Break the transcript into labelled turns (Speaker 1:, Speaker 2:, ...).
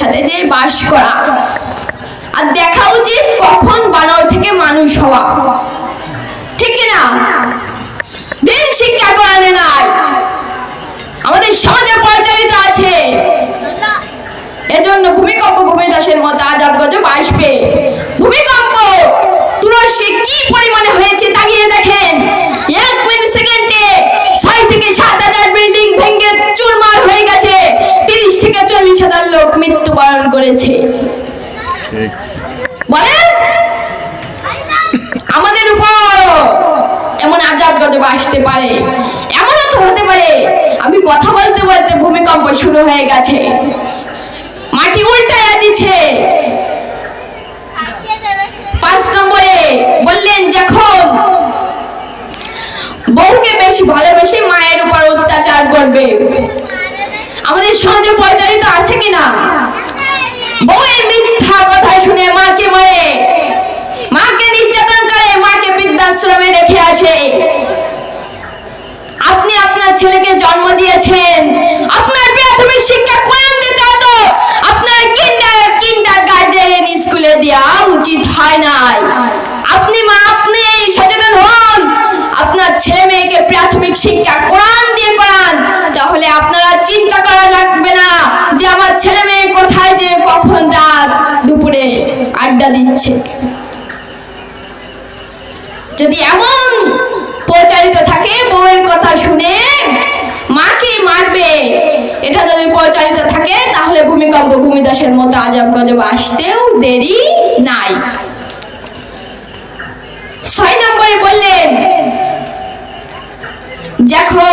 Speaker 1: সাথে যে বাস করা। আর দেখা উচিত কখন বানর থেকে মানুষ হওয়া। ঠিক না দিন শিক্ষা নাই। আমাদের সমাজে প্রচলিত আছে। এজন্য ভূমিকম্প ভূমিদাসের মতো আজাব গজব আসবে। ভূমিকম্প তুরস্কে কি পরিমাণে হয়েছে করেছে। বলেন? আমাদের উপর এমন আজাব গজব আসতে পারে এমনও তো হতে পারে। আমি কথা বলতে বলতে ভূমিকম্প শুরু হয়ে গেছে। মাটি উল্টায়া দিচ্ছে। পাঁচ নম্বরে বললেন যখন বউকে বেশি ভালোবেসে মায়ের উপর অত্যাচার করবে। আমাদের সমাজে প্রচারিত আছে কিনা বউয়ের মিথ্যা কথা শুনে মাকে মারে মাকে নির্যাতন করে মাকে বৃদ্ধাশ্রমে রেখে আসে আপনি আপনার ছেলেকে জন্ম দিয়েছেন আপনার প্রাথমিক শিক্ষা কোরআন দিতে হতো আপনার কিন্ডার কিন্ডার গার্ডেন স্কুলে দেওয়া উচিত হয় নাই। আপনি মা, আপনি সচেতন হন। আপনার ছেলে মেয়েকে প্রাথমিক শিক্ষা কোরআন দিয়ে করান। তাহলে আপনারা চিন্তা করা লাগবে না যে আমার ছেলে মেয়ে কোথায় যে কখন রাত দুপুরে আড্ডা দিচ্ছে। যদি এমন প্রচারিত থাকে, বউয়ের কথা শুনে মাকে মারবে? এটা যদি প্রচারিত থাকে, তাহলে ভূমিকম্প ভূমিদাসের মতো আজব গজব আসতেও দেরি নাই। ছয় নম্বরে বললেন দেখো